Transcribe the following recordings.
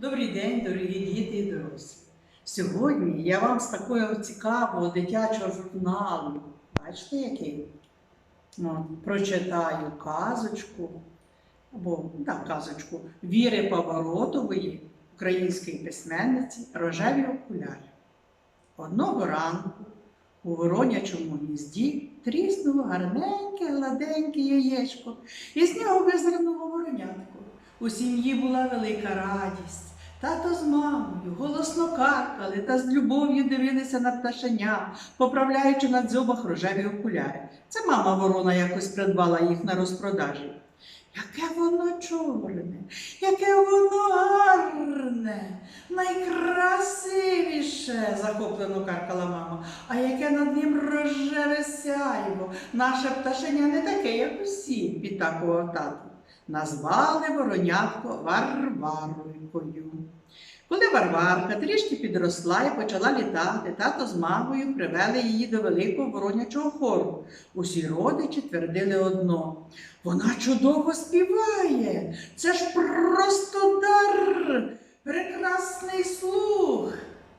Добрий день, дорогі діти і дорослі. Сьогодні я вам з такого цікавого дитячого журналу, бачите, який? Ну, прочитаю казочку, або так, казочку Віри Поворотової, української письменниці Рожеві окуляри. Одного ранку у воронячому гнізді тріснуло гарненьке, гладеньке яєчко, і з нього визирнуло воронятко. У сім'ї була велика радість. Тато з мамою голосно каркали та з любов'ю дивилися на пташеня, поправляючи на дзьобах рожеві окуляри. Це мама ворона якось придбала їх на розпродажі. Яке воно чорне, яке воно гарне, найкрасивіше, захоплено каркала мама. А яке над ним рожеве сяйво. Наше пташеня не таке, як усі, підтакував тато. Назвали воронятко Варваркою. Коли Варварка трішки підросла і почала літати, тато з мамою привели її до великого воронячого хору. Усі родичі твердили одно. Вона чудово співає. Це ж просто дар, прекрасний слух.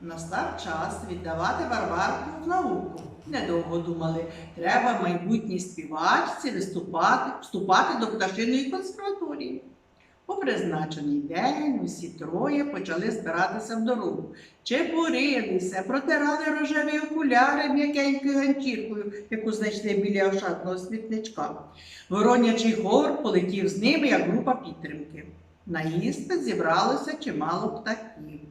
Настав час віддавати Варварку в науку. Недовго думали, треба майбутній співачці виступати, вступати до пташиної консерваторії. У призначений день усі троє почали збиратися в дорогу. Чепурилися, протирали рожеві окуляри м'якенькою ганчіркою, яку знайшли біля ошатного смітничка. Воронячий хор полетів з ними, як група підтримки. На іспит зібралося чимало птахів.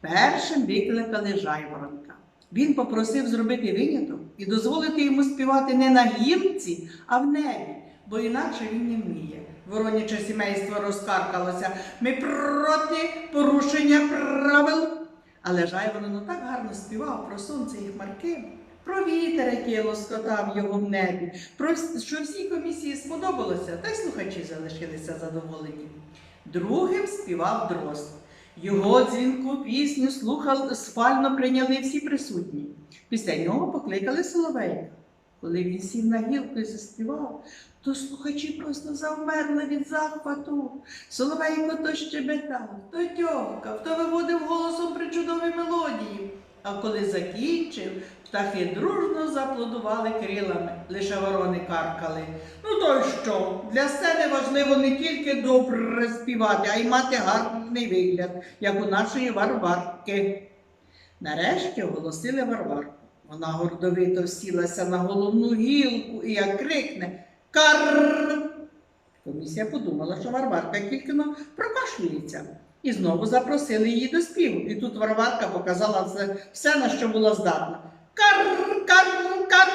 Першим викликали жайворонка. Він попросив зробити виняток і дозволити йому співати не на гілці, а в небі, бо інакше він не вміє. Вороняче сімейство розкаркалося. Ми проти порушення правил. Але Жайворонок так гарно співав про сонце і хмарки, про вітер, який лоскотав його в небі, про що всій комісії сподобалося, та й слухачі залишилися задоволені. Другим співав дрозд. Його дзвінку пісню слухав, схвально прийняли всі присутні. Після нього покликали Соловейка. Коли він сів на гілку і заспівав, то слухачі просто завмерли від захвату. Соловейко то щебетав, то тьовкав, то виводив голосом причудові мелодії. А коли закінчив, птахи дружно зааплодували крилами, лише ворони каркали. Ну то й що? Для сцени важливо не тільки добре співати, а й мати гарний вигляд, як у нашої Варварки. Нарешті оголосили Варварку. Вона гордовито сілася на головну гілку і як крикне Кар. Комісія подумала, що Варварка тільки но прокашлюється. І знову запросили її до співу. І тут Варварка показала все на що була здатна. Кар, кар, кар.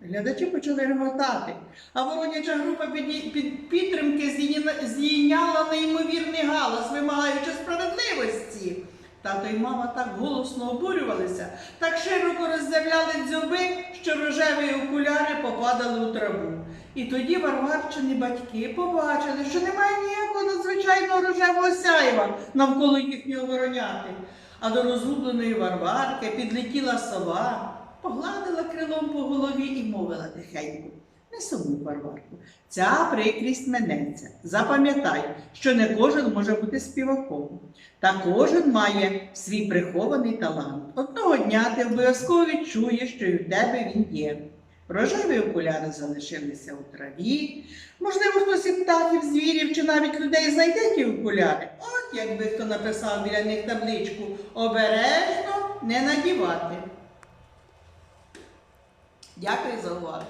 Глядачі почали реготати, а вороняча група під, під підтримки зійня- зійняла неймовірний галас, вимагаючи справедливості. Тато й мама так голосно обурювалися, так широко роззявляли дзьоби, що рожеві окуляри попадали у траву. І тоді Варварчини батьки побачили, що немає ніякого надзвичайного рожевого сяйва навколо їхнього вороняти. А до розгубленої Варварки підлетіла сова, погладила крилом по голові і мовила тихенько. Не сумуй, Варварку, ця прикрість минеться. Запам'ятай, що не кожен може бути співаком. Та кожен має свій прихований талант. Одного дня ти обов'язково відчуєш, що і в тебе він є. Рожеві окуляри залишилися у траві. Можливо, хтось із птахів, звірів чи навіть людей знайде ті окуляри. Якби хто написав біля них табличку обережно не надівати. Дякую за увагу.